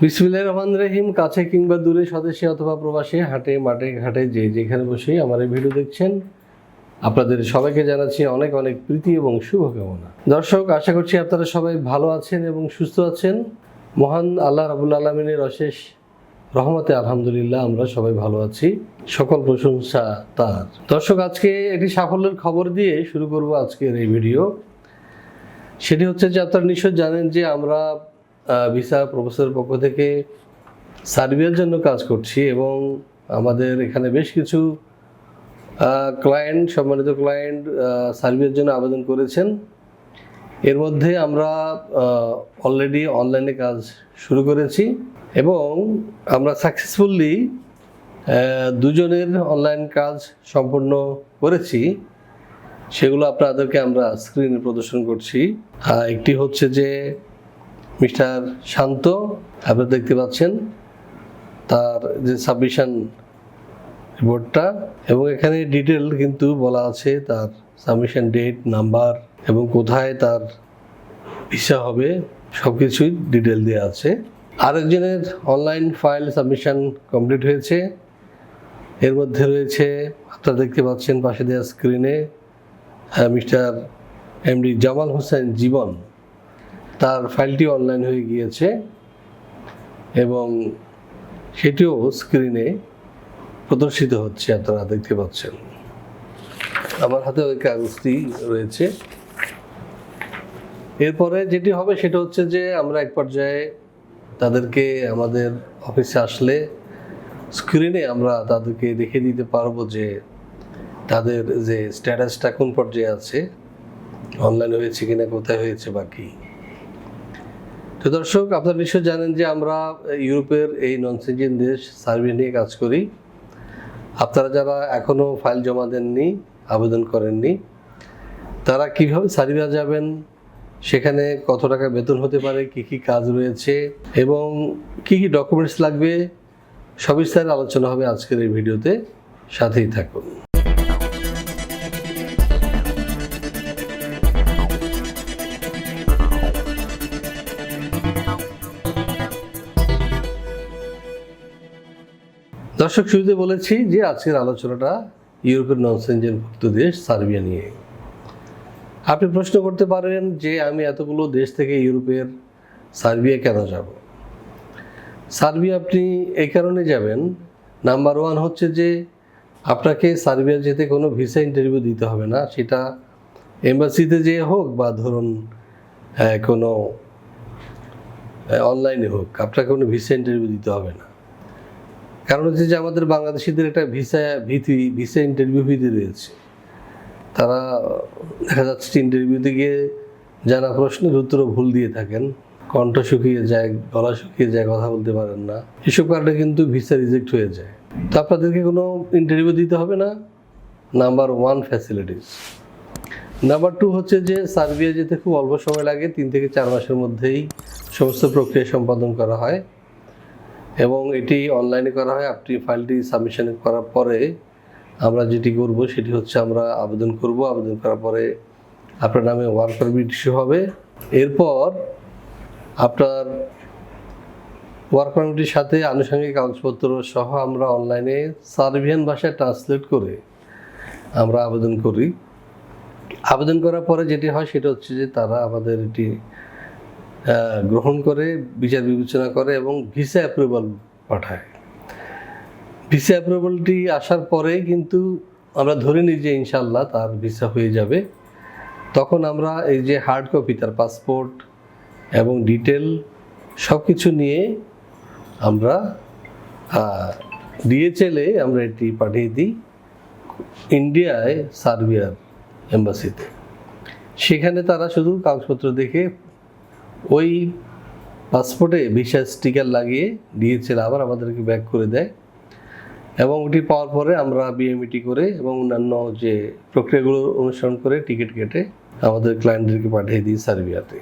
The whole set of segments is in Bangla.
বিসমিল্লাহির রহমান রহিম, কাছে কিংবা দূরে, স্বদেশে অথবা প্রবাসে, হাটে, মাঠে, ঘাটে, যে যেখানে বসেই আমার এই ভিডিও দেখছেন, আপনাদের সবাইকে জানাচ্ছি অনেক অনেক প্রীতি এবং শুভকামনা। দর্শক, আশা করছি আপনারা সবাই ভালো আছেন এবং সুস্থ আছেন। মহান আল্লাহ রাবুল আলমিনের অশেষ রহমতে আলহামদুলিল্লাহ আমরা সবাই ভালো আছি। সকল প্রশংসা তার। দর্শক, আজকে একটি সাফল্যের খবর দিয়ে শুরু করব আজকের এই ভিডিও। সেটি হচ্ছে যে আপনারা নিশ্চয় জানেন যে আমরা ভিসা প্রফেসরের পক্ষ থেকে সার্বিয়ার জন্য কাজ করছি এবং আমাদের এখানে বেশ কিছু ক্লায়েন্ট সম্মানিত ক্লায়েন্ট সার্বিয়ার জন্য আবেদন করেছেন। এর মধ্যে আমরা অলরেডি অনলাইনে কাজ শুরু করেছি এবং আমরা সাকসেসফুলি দুজনের অনলাইন কাজ সম্পন্ন করেছি। সেগুলো আপনাদেরকে আমরা স্ক্রিনে প্রদর্শন করছি। একটি হচ্ছে যে মিস্টার শান্ত আপনারা দেখতে পাচ্ছেন তার যে সাবমিশন রিপোর্টটা এবং এখানে ডিটেল কিন্তু বলা আছে তার সাবমিশন ডেট নাম্বার এবং কোথায় তার ভিসা হবে সব কিছুই ডিটেল দেওয়া আছে। আরেকজনের অনলাইন ফাইল সাবমিশন কমপ্লিট হয়েছে। এর মধ্যে রয়েছে, আপনারা দেখতে পাচ্ছেন পাশে দেওয়া স্ক্রিনে মিস্টার এমডি জামাল হোসেন জীবন। তার ফাইলটি অনলাইন হয়ে গিয়েছে এবং সেটিও স্ক্রিনে প্রদর্শিত হচ্ছে, আপনারা দেখতে পাচ্ছেন। আমার হাতে ওই কাগজটি রয়েছে। এরপরে যেটি হবে সেটা হচ্ছে যে আমরা এক পর্যায়ে তাদেরকে আমাদের অফিসে আসলে স্ক্রিনে আমরা তাদেরকে দেখে দিতে পারব যে তাদের যে স্ট্যাটাসটা কোন পর্যায়ে আছে অনলাইন হয়েছে কিনা, কোথায় হয়েছে বা কি। তো দর্শক, আপনারা নিশ্চয় জানেন যে আমরা ইউরোপের এই নন সিজিন দেশ সার্ভে নিয়ে কাজ করি। আপনারা যারা এখনও ফাইল জমা দেননি, আবেদন করেননি, তারা কীভাবে সার্বিয়া যাবেন, সেখানে কত টাকা বেতন হতে পারে, কি কি কাজ রয়েছে এবং কি কি ডকুমেন্টস লাগবে, সবিস্তারে আলোচনা হবে আজকের এই ভিডিওতে। সাথেই থাকুন। দর্শক, শুরুতে বলেছি যে আজকের আলোচনাটা ইউরোপের নন সেঞ্জনভুক্ত দেশ, সার্বিয়া নিয়ে। আপনি প্রশ্ন করতে পারেন যে আমি এতগুলো দেশ থেকে ইউরোপের সার্বিয়া কেন যাব? সার্বিয়া আপনি এই কারণে যাবেন, নাম্বার ওয়ান হচ্ছে যে আপনাকে সার্বিয়া যেতে কোনো ভিসা ইন্টারভিউ দিতে হবে না, সেটা এম্বাসিতে যে হোক বা ধরুন কোনো অনলাইনে হোক, আপনাকে কোনো ভিসা ইন্টারভিউ দিতে হবে না। কারণ হচ্ছে যে আমাদের বাংলাদেশিদের একটা ভিসা ভীতি, ভিসা ইন্টারভিউ ভীতি রয়েছে। তারা দেখা যাচ্ছে ইন্টারভিউতে গিয়ে জানা প্রশ্নের উত্তর ভুল দিয়ে থাকেন। কণ্ঠ শুকিয়ে যায়, গলা শুকিয়ে যায়, কথা বলতে পারেন না। এসব কারণে কিন্তু ভিসা রিজেক্ট হয়ে যায়। তো আপনাদেরকে কোনো ইন্টারভিউ দিতে হবে না? Number one facilities number two হচ্ছে যে সার্বিয়া যেতে খুব অল্প সময় লাগে, তিন থেকে চার মাসের মধ্যেই সমস্ত প্রক্রিয়া সম্পাদন করা হয়। এবং এটি অনলাইনে করা হয়। আপনি ফাইলটি সাবমিশন করার পরে আমরা যেটি করব, সেটি হচ্ছে আমরা আবেদন করব। আবেদন করার পরে আপনার নামে ওয়ার্ক পারমিট ইস্যু হবে। এরপর আপনার ওয়ার্ক পারমিটের সাথে আনুষঙ্গিক কাগজপত্র সহ আমরা অনলাইনে সার্বিয়ান ভাষায় ট্রান্সলেট করে আমরা আবেদন করি। আবেদন করার পরে যেটি হয়, সেটা হচ্ছে যে তারা আমাদের এটি গ্রহণ করে, বিচার বিবেচনা করে এবং ভিসা অ্যাপ্রুভাল পাঠায়। ভিসা অ্যাপ্রুভালটি আসার পরে কিন্তু আমরা ধরে নিই যে ইনশাল্লাহ তার ভিসা হয়ে যাবে। তখন আমরা এই যে হার্ড কপি তার পাসপোর্ট এবং ডিটেল সব কিছু নিয়ে আমরা ডিএচএলে আমরা এটি পাঠিয়ে দিই ইন্ডিয়ায় সার্বিয়ার এম্বাসিতে সেখানে তারা শুধু কাগজপত্র দেখে ওই পাসপোর্টে ভিসা স্টিকার লাগিয়ে দিয়েছিল, আবার আমাদেরকে ব্যাক করে দেয়। এবং ওটি পাওয়ার পরে আমরা বিএমইটি করে এবং অন্যান্য যে প্রক্রিয়াগুলো অনুসরণ করে টিকিট কেটে আমাদের ক্লায়েন্টদেরকে পাঠিয়ে দিই সার্বিয়াতে।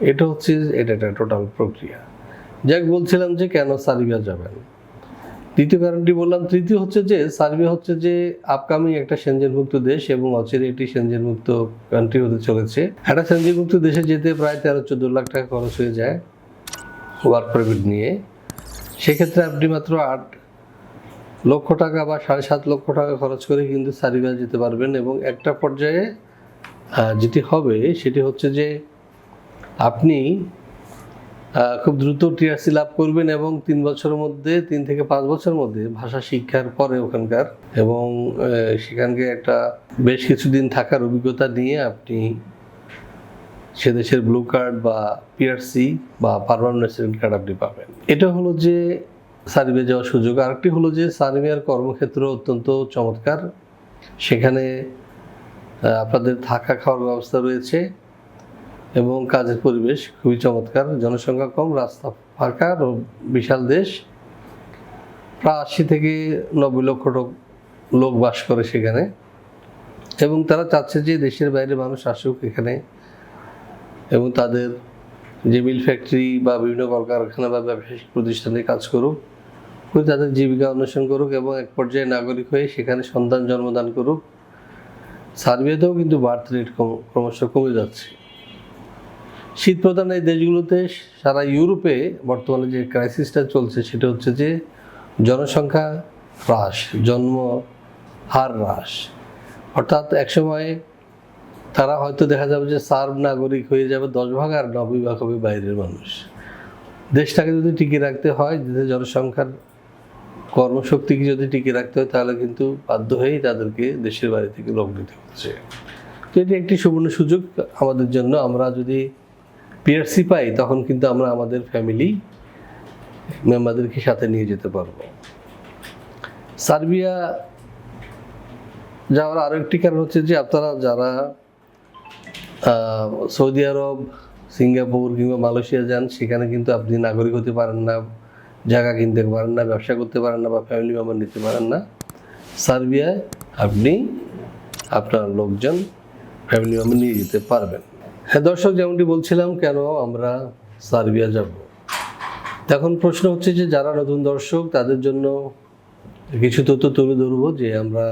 এটা হচ্ছে, এটা একটা টোটাল প্রক্রিয়া। যাক, বলছিলাম যে কেন সার্বিয়া যাবেন? দ্বিতীয় কারণটি বললাম, তৃতীয় হচ্ছে যে সার্বিয়া হচ্ছে যে আপকামিং একটা সেনজেনমুক্ত দেশ এবং অচিরে একটি সেনজেনমুক্ত কান্ট্রি হতে চলেছে। একটা সেনজেনমুক্ত দেশে যেতে প্রায় তেরো, চোদ্দ লাখ টাকা খরচ হয়ে যায় ওয়ার্ক পারমিট নিয়ে। সেক্ষেত্রে আপনি মাত্র আট লক্ষ টাকা বা সাড়ে সাত লক্ষ টাকা খরচ করে কিন্তু সার্বিয়া যেতে পারবেন এবং একটা পর্যায়ে যেটি হবে সেটি হচ্ছে যে, আপনি খুব দ্রুত টিআরসি লাভ করবেন এবং তিন বছরের মধ্যে, তিন থেকে পাঁচ বছরের মধ্যে ভাষা শিক্ষার পরে ওখানকার এবং সেখানকে একটা বেশ কিছুদিন থাকার অভিজ্ঞতা নিয়ে আপনি সে দেশের ব্লু কার্ড বা পিআরসি বা পারমানেন্ট রেসিডেন্ট কার্ড আপনি পাবেন। এটা হলো যে সার্ভে যাওয়ার সুযোগ। আরেকটি হলো যে সার্বিয়ার কর্মক্ষেত্র অত্যন্ত চমৎকার। সেখানে আপনাদের থাকা খাওয়ার ব্যবস্থা রয়েছে। এবং কাজের পরিবেশ খুবই চমৎকার, জনসংখ্যা কম, রাস্তা ফাঁকা, ও বিশাল দেশ। প্রায় আশি থেকে নব্বই লক্ষ লোক বাস করে সেখানে। এবং তারা চাচ্ছে যে দেশের বাইরে মানুষ আসুক এখানে। এবং তাদের যে মিল ফ্যাক্টরি বা বিভিন্ন কলকারখানা বা ব্যবসায়িক প্রতিষ্ঠানে কাজ করুক করে তাদের জীবিকা অন্বেষণ করুক এবং এক পর্যায়ে নাগরিক হয়ে সেখানে সন্তান জন্মদান করুক। সার্বিয়াতেও কিন্তু বার্থ রেট ক্রমশ কমে যাচ্ছে। শীত প্রধান এই দেশগুলোতে, সারা ইউরোপে বর্তমানে যে ক্রাইসিসটা চলছে, সেটা হচ্ছে যে জনসংখ্যা হ্রাস, জন্ম হার হ্রাস। অর্থাৎ একসময় তারা হয়তো দেখা যাবে যে সার্ব নাগরিক হয়ে যাবে দশ ভাগ আর নব্বই ভাগ হবে বাইরের মানুষ। দেশটাকে যদি টিকিয়ে রাখতে হয়, দেশের জনসংখ্যার কর্মশক্তিকে যদি টিকিয়ে রাখতে হয়, তাহলে কিন্তু বাধ্য হয়েই তাদেরকে দেশের বাইরে থেকে লোক নিতে হচ্ছে। তো এটি একটি সুবর্ণ সুযোগ আমাদের জন্য। আমরা যদি পিআরসি পাই, তখন কিন্তু আমরা আমাদের ফ্যামিলি মেম্বারদেরকে সাথে নিয়ে যেতে পারব। সার্বিয়া যাওয়ার আরও একটি কারণ হচ্ছে যে, আপনারা যারা সৌদি আরব, সিঙ্গাপুর কিংবা মালয়েশিয়া যান, সেখানে কিন্তু আপনি নাগরিক হতে পারেন না, জায়গা কিনতে পারেন না, ব্যবসা করতে পারেন না বা ফ্যামিলি মেম্বার নিতে পারেন না। সার্বিয়ায় আপনি আপনার লোকজন ফ্যামিলি মেম্বার নিয়ে যেতে পারবেন। হ্যাঁ দর্শক, যেমনটি বলছিলাম, কেন আমরা সার্বিয়া যাব? এখন প্রশ্ন হচ্ছে যে, যারা নতুন দর্শক, তাদের জন্য কিছু তথ্য তুলে ধরবো যে আমরা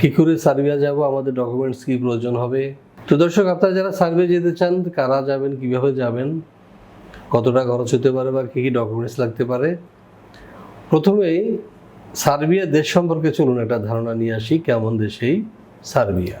কি করে সার্বিয়া যাব, আমাদের ডকুমেন্টস কি প্রয়োজন হবে? তো দর্শক, আপনারা যারা সার্ভে যেতে চান, কারা যাবেন, কীভাবে যাবেন, কতটা খরচ হতে পারে বা কী কী ডকুমেন্টস লাগতে পারে? প্রথমেই, সার্বিয়া দেশ সম্পর্কে চলুন একটা ধারণা নিয়ে আসি, কেমন দেশেই সার্বিয়া?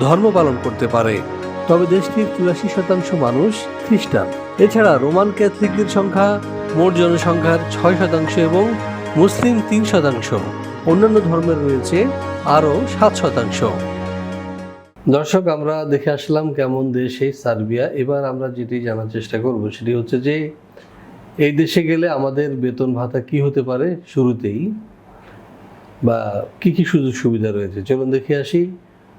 ধর্ম পালন করতে পারে। তবে দেশটির চুরাশি শতাংশ মানুষ খ্রিস্টান। এছাড়া রোমান ক্যাথলিকদের সংখ্যা মোট জনসংখ্যার ছয় শতাংশ এবং মুসলিম তিন শতাংশ। অন্যান্য ধর্মের রয়েছে আরও সাত শতাংশ। দর্শক, আমরা দেখে আসলাম কেমন দেশ এই সার্বিয়া। এবার আমরা যেটি জানার চেষ্টা করব সেটি হচ্ছে যে, এই দেশে গেলে আমাদের বেতন ভাতা কি হতে পারে শুরুতেই? বা কি কি সুযোগ সুবিধা রয়েছে? চলুন দেখে আসি।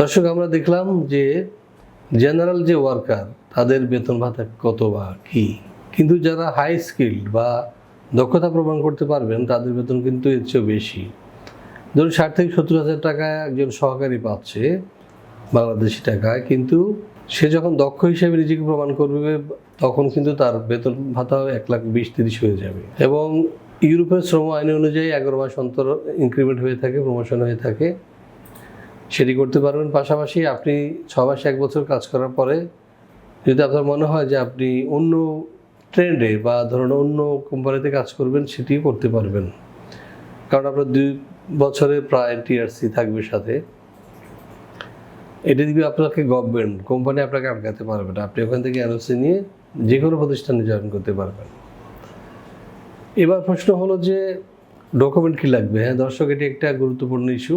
দর্শক, আমরা দেখলাম যে জেনারেল যে ওয়ার্কার তাদের বেতন ভাতা কত বা কি? কিন্তু যারা হাই স্কিল্ড বা দক্ষতা প্রমাণ করতে পারবেন, তাদের বেতন কিন্তু এর চেয়েও বেশি। ধরুন, ষাট থেকে সত্তর হাজার টাকা একজন সহকারী পাচ্ছে বাংলাদেশি টাকায়, কিন্তু সে যখন দক্ষ হিসেবে নিজেকে প্রমাণ করবে, তখন কিন্তু তার বেতন ভাতা এক লাখ বিশ, তিরিশ হয়ে যাবে। এবং ইউরোপের শ্রম আইন অনুযায়ী এগারো মাস অন্তর ইনক্রিমেন্ট হয়ে থাকে প্রমোশন হয়ে থাকে। সেটি করতে পারবেন। পাশাপাশি আপনি ছ মাস এক বছর কাজ করার পরে যদি আপনার মনে হয় যে আপনি অন্য ট্রেন্ডে বা ধরুন অন্য কোম্পানিতে কাজ করবেন, সেটিও করতে পারবেন। কারণ আপনার দুই বছরের প্রায় টিআরসি থাকবে সাথে। এটা দিবে আপনাকে গভর্নমেন্ট, কোম্পানি আপনাকে আটকাতে পারবে না। আপনি ওখান থেকে এনওসি নিয়ে যে কোনো প্রতিষ্ঠানে জয়েন করতে পারবেন। এবার প্রশ্ন হলো যে ডকুমেন্ট কি লাগবে? হ্যাঁ দর্শক, এটি একটা গুরুত্বপূর্ণ ইস্যু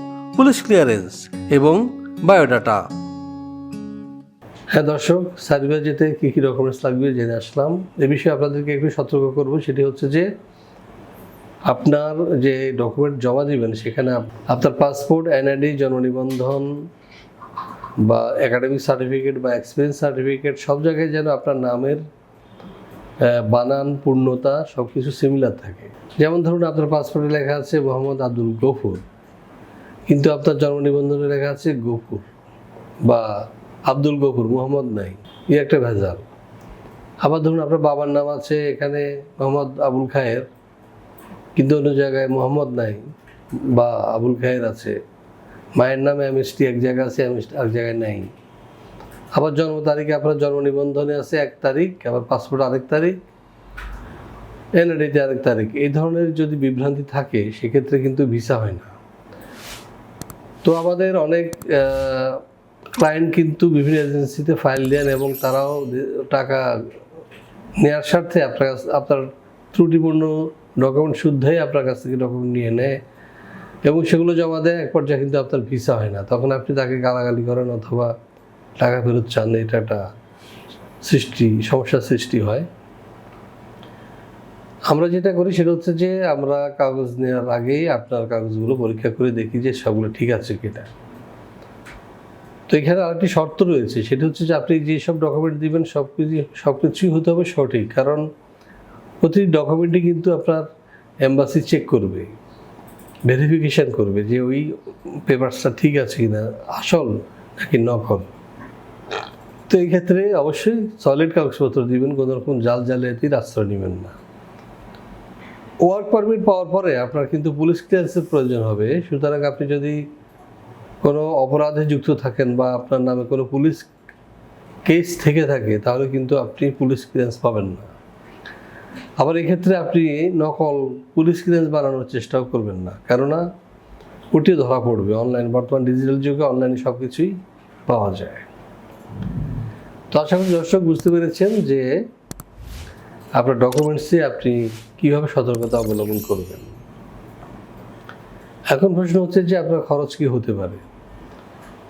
পুলিশ ক্লিয়ারেন্স এবং বায়োডাটা। হ্যাঁ দর্শক, সার্ভে যেতে কী কী ডকুমেন্টস লাগবে জেনে আসলাম। এ বিষয়ে আপনাদেরকে একটু সতর্ক করব, সেটি হচ্ছে যে আপনার যে ডকুমেন্ট জমা দিবেন, সেখানে আপ- আপনার পাসপোর্ট এনআইডি জন্ম নিবন্ধন বা একাডেমিক সার্টিফিকেট বা এক্সপিরিয়েন্স সার্টিফিকেট সব জায়গায় যেন আপনার নামের বানান, পূর্ণতা সব কিছু সিমিলার থাকে। যেমন ধরুন, আপনার পাসপোর্টে লেখা আছে মোহাম্মদ আব্দুল গফুর। কিন্তু আপনার জন্ম নিবন্ধনে লেখা আছে গফুর বা আব্দুল গফুর, মোহাম্মদ নাই। এই একটা ভেজাল। আবার ধরুন আপনার বাবার নাম আছে এখানে মোহাম্মদ আবুল খায়ের, কিন্তু অন্য জায়গায় মোহাম্মদ নাই বা আবুল খায়ের আছে। মায়ের নামে এমএসটি এক জায়গায় আছে এমএসটি এক জায়গায় নাই। আবার জন্ম তারিখে, আপনার জন্ম নিবন্ধনে আছে এক তারিখ, আবার পাসপোর্ট আরেক তারিখ এনআইডিতে আরেক তারিখ। এই ধরনের যদি বিভ্রান্তি থাকে, সেক্ষেত্রে কিন্তু ভিসা হয় না। তো আমাদের অনেক ক্লায়েন্ট কিন্তু বিভিন্ন এজেন্সিতে ফাইল দেন এবং তারাও টাকা নেওয়ার স্বার্থে আপনার কাছ, আপনার ত্রুটিপূর্ণ ডকুমেন্ট শুদ্ধই আপনার কাছ থেকে ডকুমেন্ট নিয়ে নেয় এবং সেগুলো জমা দেয়, এক পর্যায়ে কিন্তু আপনার ভিসা হয় না। তখন আপনি তাকে গালাগালি করেন অথবা টাকা ফেরত চান, এটা একটা সৃষ্টি, সমস্যার সৃষ্টি হয়। আমরা যেটা করি সেটা হচ্ছে যে আমরা কাগজ নেওয়ার আগেই আপনার কাগজগুলো পরীক্ষা করে দেখি যে সবগুলো ঠিক আছে কিনা। তো এখানে আরেকটি শর্ত রয়েছে, সেটা হচ্ছে যে আপনি যেসব ডকুমেন্ট দিবেন সব কিছু, সব কিছুই হতে হবে সঠিক, কারণ প্রতিটি ডকুমেন্টই কিন্তু আপনার এম্বাসি চেক করবে ভেরিফিকেশান করবে যে ওই পেপারসটা ঠিক আছে কিনা, আসল নাকি নকল। তো এই ক্ষেত্রে অবশ্যই সলিড কাগজপত্র দিবেন, কোনো রকম জাল জালিয়াতির আশ্রয় নেবেন না। ওয়ার্ক পারমিট পাওয়ার পরে আপনার কিন্তু পুলিশ ক্লিয়ারেন্সের প্রয়োজন হবে। সুতরাং আপনি যদি কোনো অপরাধে যুক্ত থাকেন বা আপনার নামে কোনো পুলিশ কেস থেকে থাকে, তাহলে কিন্তু আপনি পুলিশ ক্লিয়ারেন্স পাবেন না। আবার এক্ষেত্রে আপনি নকল পুলিশ ক্লিয়ারেন্স বানানোর চেষ্টাও করবেন না। কেননা ওটি ধরা পড়বে। অনলাইন বর্তমান ডিজিটাল যুগে অনলাইনে সব কিছুই পাওয়া যায়। তো আশা করি দর্শক বুঝতে পেরেছেন যে আপনার ডকুমেন্টসে আপনি কীভাবে সতর্কতা অবলম্বন করবেন? এখন প্রশ্ন হচ্ছে যে আপনার খরচ কি হতে পারে?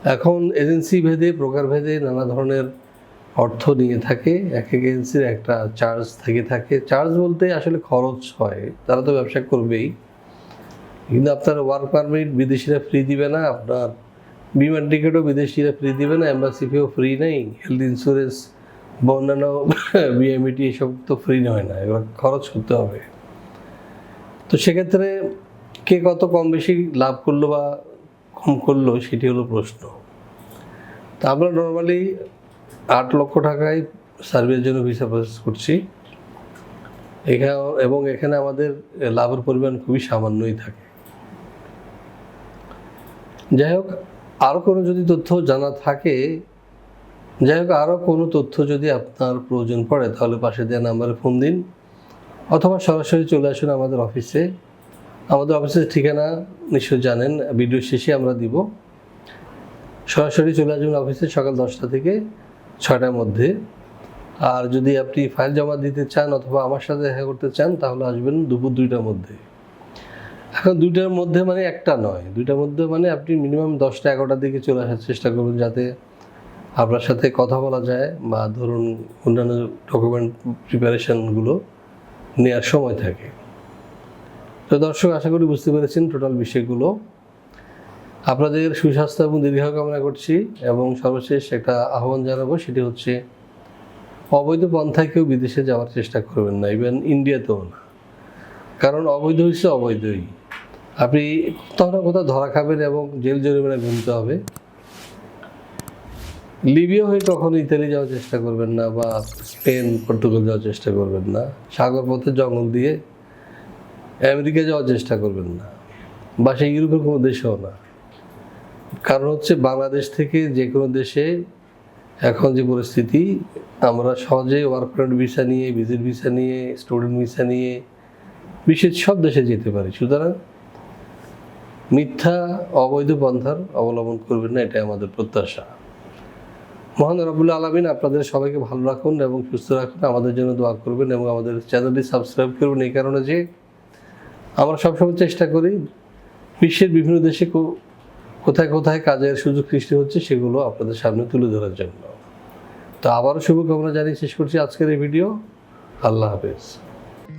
এখন এজেন্সি ভেদে প্রকার ভেদে নানা ধরনের অর্থ নিয়ে থাকে। এক এজেন্সির একটা চার্জ থেকে থাকে। চার্জ বলতে আসলে খরচ হয়। তারা তো ব্যবসা করবেই। কিন্তু আপনার ওয়ার্ক পারমিট বিদেশিরা ফ্রি দিবে না। আপনার বিমান টিকিটও বিদেশিরা ফ্রি দিবে না। এম্বাসি ফ্রি নেই। হেলথ ইন্স্যুরেন্স বা অন্যান্য বিএমইটি এসব তো ফ্রি হয় না, এবার খরচ করতে হবে। তো সেক্ষেত্রে কে কত কম বেশি লাভ করল বা কম করল সেটি হলো প্রশ্ন। তা আমরা নর্মালি আট লক্ষ টাকায় সার্ভের জন্য ভিসা প্রসেস করছি। এখানে এবং এখানে আমাদের লাভের পরিমাণ খুবই সামান্যই থাকে। যাই হোক আরও কোনো যদি তথ্য জানা থাকে যাই হোক আরও কোনো তথ্য যদি আপনার প্রয়োজন পড়ে, তাহলে পাশে দেওয়া নাম্বারে ফোন দিন। অথবা সরাসরি চলে আসুন আমাদের অফিসে। আমাদের অফিসের ঠিকানা নিশ্চয়ই জানেন, ভিডিও শেষে আমরা দিব। সরাসরি চলে আসবেন অফিসে সকাল দশটা থেকে ছয়টার মধ্যে। আর যদি আপনি ফাইল জমা দিতে চান অথবা আমার সাথে দেখা করতে চান, তাহলে আসবেন দুপুর দুইটার মধ্যে। এখন দুইটার মধ্যে মানে একটা নয়। দুইটার মধ্যে মানে আপনি মিনিমাম দশটা এগারোটার দিকে চলে আসার চেষ্টা করবেন যাতে আপনার সাথে কথা বলা যায় বা ধরুন অন্যান্য ডকুমেন্ট প্রিপারেশনগুলো নেওয়ার সময় থাকে। তো দর্শক, আশা করি বুঝতে পেরেছেন টোটাল বিষয়গুলো। আপনাদের সুস্বাস্থ্য এবং দীর্ঘ কামনা করছি এবং সর্বশেষ একটা আহ্বান জানাব, সেটি হচ্ছে অবৈধ পন্থায় কেউ বিদেশে যাওয়ার চেষ্টা করবেন না ইভেন ইন্ডিয়াতেও না। কারণ অবৈধ হচ্ছে অবৈধই। আপনি কোথাও না কোথাও ধরা খাবেন এবং জেল জরিমানা গুনতে হবে। লিবিয়া হয়ে কখনো ইতালি যাওয়ার চেষ্টা করবেন না বা স্পেন, পর্তুগাল যাওয়ার চেষ্টা করবেন না। সাগর পথে জঙ্গল দিয়ে আমেরিকা যাওয়ার চেষ্টা করবেন না। বা সেই ইউরোপের কোনো দেশেও না। কারণ হচ্ছে বাংলাদেশ থেকে যে কোনো দেশে এখন যে পরিস্থিতি, আমরা সহজে ওয়ার্ক পারমিট ভিসা নিয়ে ভিজিট ভিসা নিয়ে স্টুডেন্ট ভিসা নিয়ে বিশ্বের সব দেশে যেতে পারি। সুতরাং মিথ্যা, অবৈধ পন্থার অবলম্বন করবেন না, এটাই আমাদের প্রত্যাশা। মহান রবুল্লা আলমিন আপনাদের সবাইকে ভালো রাখুন এবং সুস্থ রাখুন। আমাদের জন্য দোয়া করবেন এবং আমাদের চ্যানেলটি সাবস্ক্রাইব করবেন এই কারণে যে আমরা সবসময় চেষ্টা করি বিশ্বের বিভিন্ন দেশে কোথায় কোথায় কাজের সুযোগ সৃষ্টি হচ্ছে সেগুলো আপনাদের সামনে তুলে ধরার জন্য। তো আবারও শুভকামনা জানিয়ে শেষ করছি আজকের এই ভিডিও। আল্লাহ হাফেজ।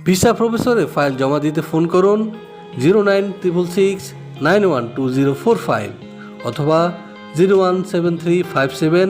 ভিসা প্রফেসরে ফাইল জমা দিতে ফোন করুন zero nine triple six nine one two zero four five অথবা zero one seven three five seven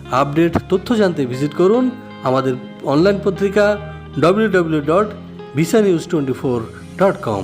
update, তথ্য জানতে ভিজিট করুন আমাদের অনলাইন পত্রিকা W W dot visa news twenty four dot com